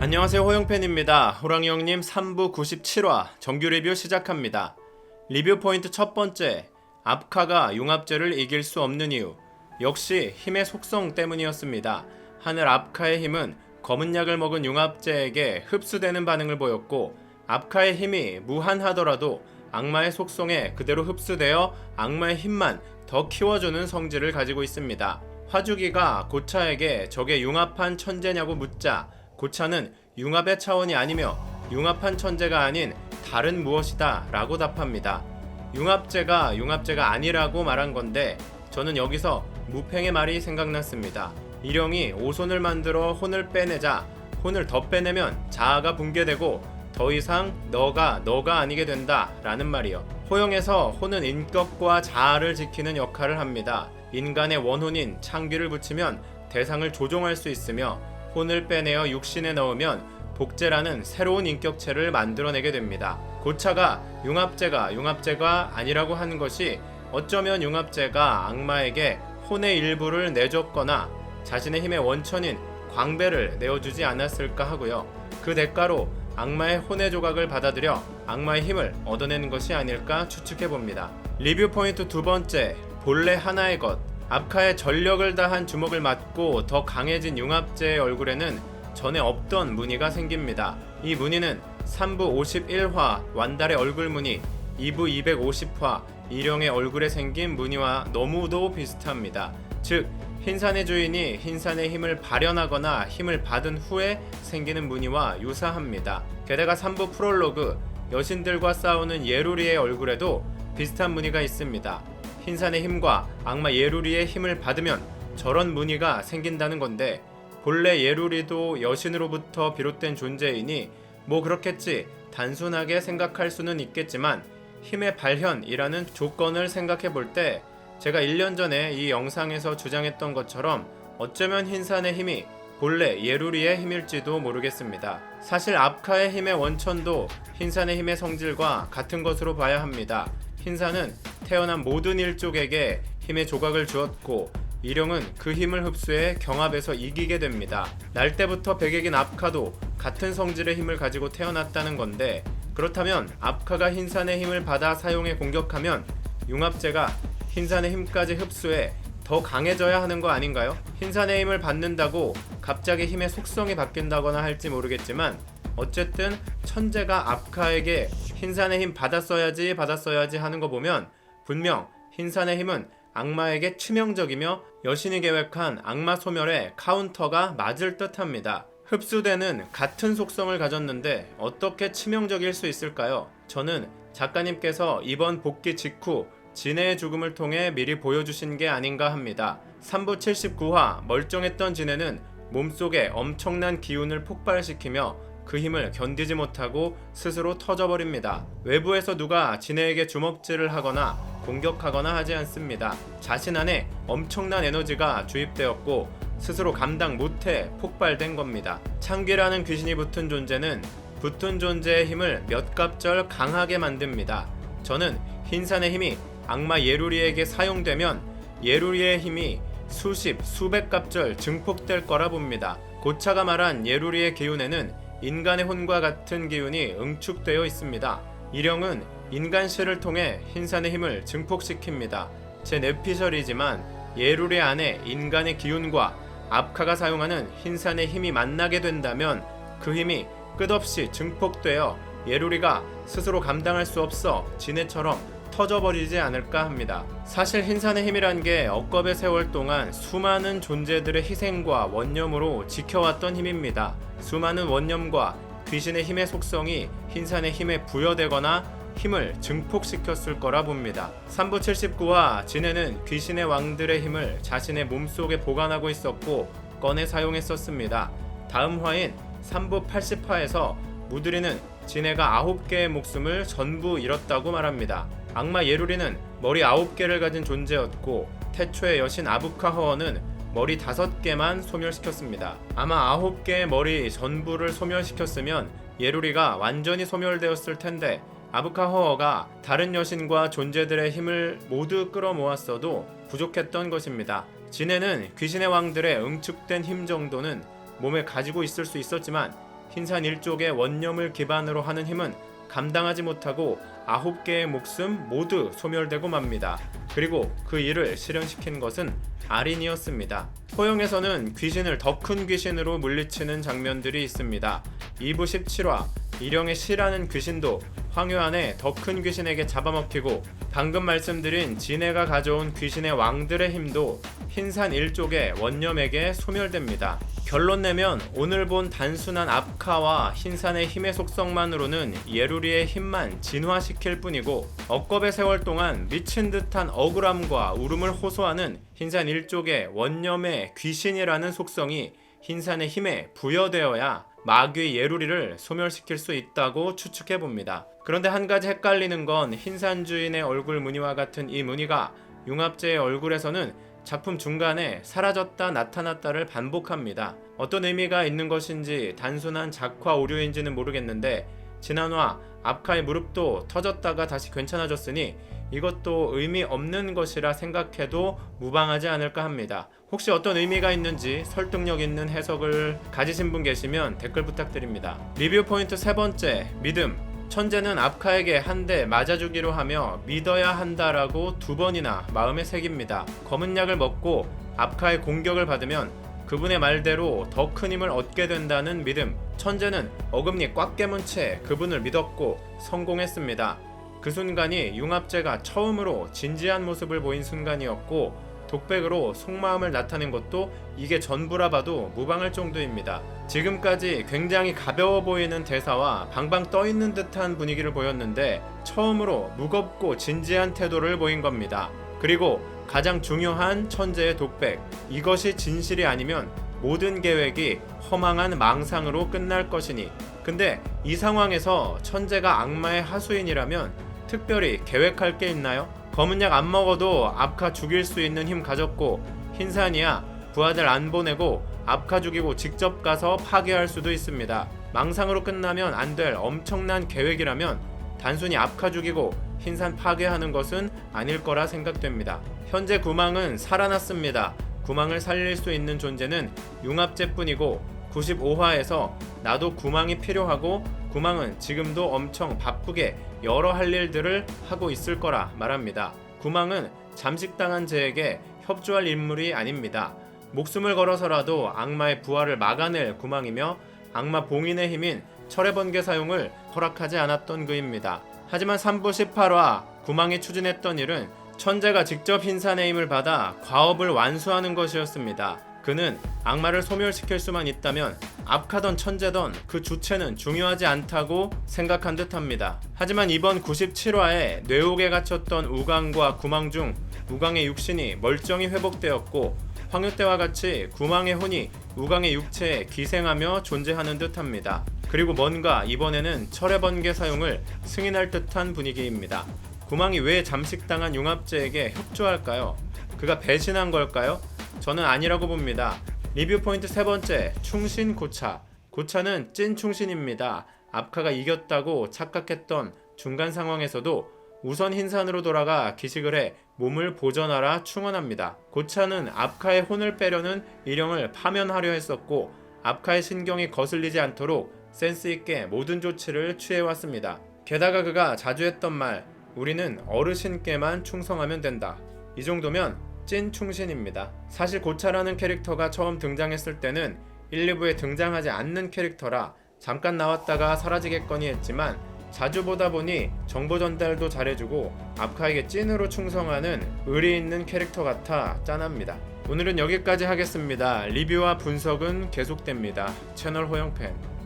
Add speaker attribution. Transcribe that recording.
Speaker 1: 안녕하세요 호영팬입니다. 호랑이 형님 3부 97화 정규 리뷰 시작합니다. 리뷰 포인트 첫 번째 압카가 융합제를 이길 수 없는 이유 역시 힘의 속성 때문이었습니다. 하늘 압카의 힘은 검은 약을 먹은 융합제에게 흡수되는 반응을 보였고 압카의 힘이 무한하더라도 악마의 속성에 그대로 흡수되어 악마의 힘만 더 키워주는 성질을 가지고 있습니다. 화주기가 고차에게 적의 융합한 천재냐고 묻자 고차는 융합의 차원이 아니며 융합한 천재가 아닌 다른 무엇이다 라고 답합니다. 융합제가 융합제가 아니라고 말한 건데 저는 여기서 무팽의 말이 생각났습니다. 일영이 오손을 만들어 혼을 빼내자 혼을 더 빼내면 자아가 붕괴되고 더 이상 너가 너가 아니게 된다 라는 말이요. 호영에서 혼은 인격과 자아를 지키는 역할을 합니다. 인간의 원혼인 창귀를 붙이면 대상을 조종할 수 있으며 혼을 빼내어 육신에 넣으면 복제라는 새로운 인격체를 만들어내게 됩니다. 고차가 융합제가 융합제가 아니라고 하는 것이 어쩌면 융합제가 악마에게 혼의 일부를 내줬거나 자신의 힘의 원천인 광배를 내어주지 않았을까 하고요. 그 대가로 악마의 혼의 조각을 받아들여 악마의 힘을 얻어내는 것이 아닐까 추측해 봅니다. 리뷰 포인트 두 번째, 본래 하나의 것. 압카의 전력을 다한 주먹을 맞고 더 강해진 융합제의 얼굴에는 전에 없던 무늬가 생깁니다. 이 무늬는 3부 51화 완달의 얼굴 무늬, 2부 250화 일영의 얼굴에 생긴 무늬와 너무도 비슷합니다. 즉 흰산의 주인이 흰산의 힘을 발현하거나 힘을 받은 후에 생기는 무늬와 유사합니다. 게다가 3부 프롤로그 여신들과 싸우는 예루리의 얼굴에도 비슷한 무늬가 있습니다. 흰산의 힘과 악마 예루리의 힘을 받으면 저런 무늬가 생긴다는 건데 본래 예루리도 여신으로부터 비롯된 존재이니 뭐 그렇겠지 단순하게 생각할 수는 있겠지만 힘의 발현이라는 조건을 생각해 볼 때 제가 1년 전에 이 영상에서 주장했던 것처럼 어쩌면 흰산의 힘이 본래 예루리의 힘일지도 모르겠습니다. 사실 압카의 힘의 원천도 흰산의 힘의 성질과 같은 것으로 봐야 합니다. 흰산은 태어난 모든 일족에게 힘의 조각을 주었고 일용은 그 힘을 흡수해 경합에서 이기게 됩니다. 날 때부터 백액인 압카도 같은 성질의 힘을 가지고 태어났다는 건데 그렇다면 압카가 흰산의 힘을 받아 사용해 공격하면 융합제가 흰산의 힘까지 흡수해 더 강해져야 하는 거 아닌가요? 흰산의 힘을 받는다고 갑자기 힘의 속성이 바뀐다거나 할지 모르겠지만 어쨌든 천재가 압카에게 흰산의 힘 받았어야지 받았어야지 하는 거 보면 분명 흰산의 힘은 악마에게 치명적이며 여신이 계획한 악마 소멸의 카운터가 맞을 듯합니다. 흡수되는 같은 속성을 가졌는데 어떻게 치명적일 수 있을까요? 저는 작가님께서 이번 복귀 직후 진해의 죽음을 통해 미리 보여주신 게 아닌가 합니다. 3부 79화 멀쩡했던 진해는 몸속에 엄청난 기운을 폭발시키며 그 힘을 견디지 못하고 스스로 터져버립니다. 외부에서 누가 진해에게 주먹질을 하거나 공격하거나 하지 않습니다. 자신 안에 엄청난 에너지가 주입되었고 스스로 감당 못해 폭발된 겁니다. 창귀라는 귀신이 붙은 존재는 붙은 존재의 힘을 몇 갑절 강하게 만듭니다. 저는 흰산의 힘이 악마 예루리에게 사용되면 예루리의 힘이 수십, 수백 갑절 증폭될 거라 봅니다. 고차가 말한 예루리의 기운에는 인간의 혼과 같은 기운이 응축되어 있습니다. 일영은 인간실을 통해 흰산의 힘을 증폭시킵니다. 제 뇌피셜이지만 예루리 안에 인간의 기운과 압카가 사용하는 흰산의 힘이 만나게 된다면 그 힘이 끝없이 증폭되어 예루리가 스스로 감당할 수 없어 진해처럼 터져버리지 않을까 합니다. 사실 흰산의 힘이란 게 억겁의 세월 동안 수많은 존재들의 희생과 원념으로 지켜왔던 힘입니다. 수많은 원념과 귀신의 힘의 속성이 흰산의 힘에 부여되거나 힘을 증폭시켰을 거라 봅니다. 3부 79화 진해는 귀신의 왕들의 힘을 자신의 몸속에 보관하고 있었고 꺼내 사용했었습니다. 다음 화인 3부 80화에서 무드리는 진해가 9개의 목숨을 전부 잃었다고 말합니다. 악마 예루리는 머리 9개를 가진 존재였고 태초의 여신 아부카 허어는 머리 5개만 소멸시켰습니다. 아마 9개의 머리 전부를 소멸시켰으면 예루리가 완전히 소멸되었을 텐데 아부카 허어가 다른 여신과 존재들의 힘을 모두 끌어모았어도 부족했던 것입니다. 진해는 귀신의 왕들의 응축된 힘 정도는 몸에 가지고 있을 수 있었지만 흰산 일족의 원념을 기반으로 하는 힘은 감당하지 못하고 아홉 개의 목숨 모두 소멸되고 맙니다. 그리고 그 일을 실현시킨 것은 아린이었습니다. 호영에서는 귀신을 더 큰 귀신으로 물리치는 장면들이 있습니다. 2부 17화 일영의 시라는 귀신도 황효안의 더큰 귀신에게 잡아먹히고 방금 말씀드린 진해가 가져온 귀신의 왕들의 힘도 흰산 일족의 원념에게 소멸됩니다. 결론 내면 오늘 본 단순한 압카와 흰산의 힘의 속성만으로는 예루리의 힘만 진화시킬 뿐이고 억겁의 세월 동안 미친 듯한 억울함과 울음을 호소하는 흰산 일족의 원념의 귀신이라는 속성이 흰산의 힘에 부여되어야 마귀 예루리를 소멸시킬 수 있다고 추측해 봅니다. 그런데 한 가지 헷갈리는 건 흰산 주인의 얼굴 무늬와 같은 이 무늬가 융합제의 얼굴에서는 작품 중간에 사라졌다 나타났다를 반복합니다. 어떤 의미가 있는 것인지 단순한 작화 오류인지는 모르겠는데 지난화 압카의 무릎도 터졌다가 다시 괜찮아졌으니 이것도 의미 없는 것이라 생각해도 무방하지 않을까 합니다. 혹시 어떤 의미가 있는지 설득력 있는 해석을 가지신 분 계시면 댓글 부탁드립니다. 리뷰 포인트 세 번째, 믿음. 천재는 압카에게 한 대 맞아주기로 하며 믿어야 한다라고 두 번이나 마음에 새깁니다. 검은 약을 먹고 압카의 공격을 받으면 그분의 말대로 더 큰 힘을 얻게 된다는 믿음. 천재는 어금니 꽉 깨문 채 그분을 믿었고 성공했습니다. 그 순간이 융합제가 처음으로 진지한 모습을 보인 순간이었고 독백으로 속마음을 나타낸 것도 이게 전부라 봐도 무방할 정도입니다. 지금까지 굉장히 가벼워 보이는 대사와 방방 떠 있는 듯한 분위기를 보였는데 처음으로 무겁고 진지한 태도를 보인 겁니다. 그리고 가장 중요한 천재의 독백. 이것이 진실이 아니면 모든 계획이 허망한 망상으로 끝날 것이니. 근데 이 상황에서 천재가 악마의 하수인이라면 특별히 계획할 게 있나요? 검은 약 안 먹어도 압카 죽일 수 있는 힘 가졌고 흰산이야 부하들 안 보내고 압카 죽이고 직접 가서 파괴할 수도 있습니다. 망상으로 끝나면 안 될 엄청난 계획이라면 단순히 압카 죽이고 흰산 파괴하는 것은 아닐 거라 생각됩니다. 현재 구망은 살아났습니다. 구망을 살릴 수 있는 존재는 융합제뿐이고 95화에서 나도 구망이 필요하고 구망은 지금도 엄청 바쁘게 여러 할 일들을 하고 있을 거라 말합니다. 구망은 잠식당한 제에게 협조할 인물이 아닙니다. 목숨을 걸어서라도 악마의 부활을 막아낼 구망이며 악마 봉인의 힘인 철의 번개 사용을 허락하지 않았던 그입니다. 하지만 3부 18화 구망이 추진했던 일은 천재가 직접 흰산의 힘을 받아 과업을 완수하는 것이었습니다. 그는 악마를 소멸시킬 수만 있다면 압카던 천재던 그 주체는 중요하지 않다고 생각한 듯합니다. 하지만 이번 97화에 뇌옥에 갇혔던 우강과 구망 중 우강의 육신이 멀쩡히 회복되었고 황유 때와 같이 구망의 혼이 우강의 육체에 기생하며 존재하는 듯합니다. 그리고 뭔가 이번에는 철의 번개 사용을 승인할 듯한 분위기입니다. 구망이 왜 잠식당한 융합제에게 협조할까요? 그가 배신한 걸까요? 저는 아니라고 봅니다. 리뷰 포인트 세 번째, 충신 고차. 고차는 찐 충신입니다. 압카가 이겼다고 착각했던 중간 상황에서도 우선 흰산으로 돌아가 기식을 해 몸을 보전하라 충원합니다. 고차는 압카의 혼을 빼려는 일영을 파면하려 했었고 압카의 신경이 거슬리지 않도록 센스 있게 모든 조치를 취해왔습니다. 게다가 그가 자주 했던 말, 우리는 어르신께만 충성하면 된다. 이 정도면 찐 충신입니다. 사실 고차라는 캐릭터가 처음 등장했을 때는 1, 2부에 등장하지 않는 캐릭터라 잠깐 나왔다가 사라지겠거니 했지만 자주 보다 보니 정보 전달도 잘해주고 압카에게 찐으로 충성하는 의리 있는 캐릭터 같아 짠합니다. 오늘은 여기까지 하겠습니다. 리뷰와 분석은 계속됩니다. 채널 호영팬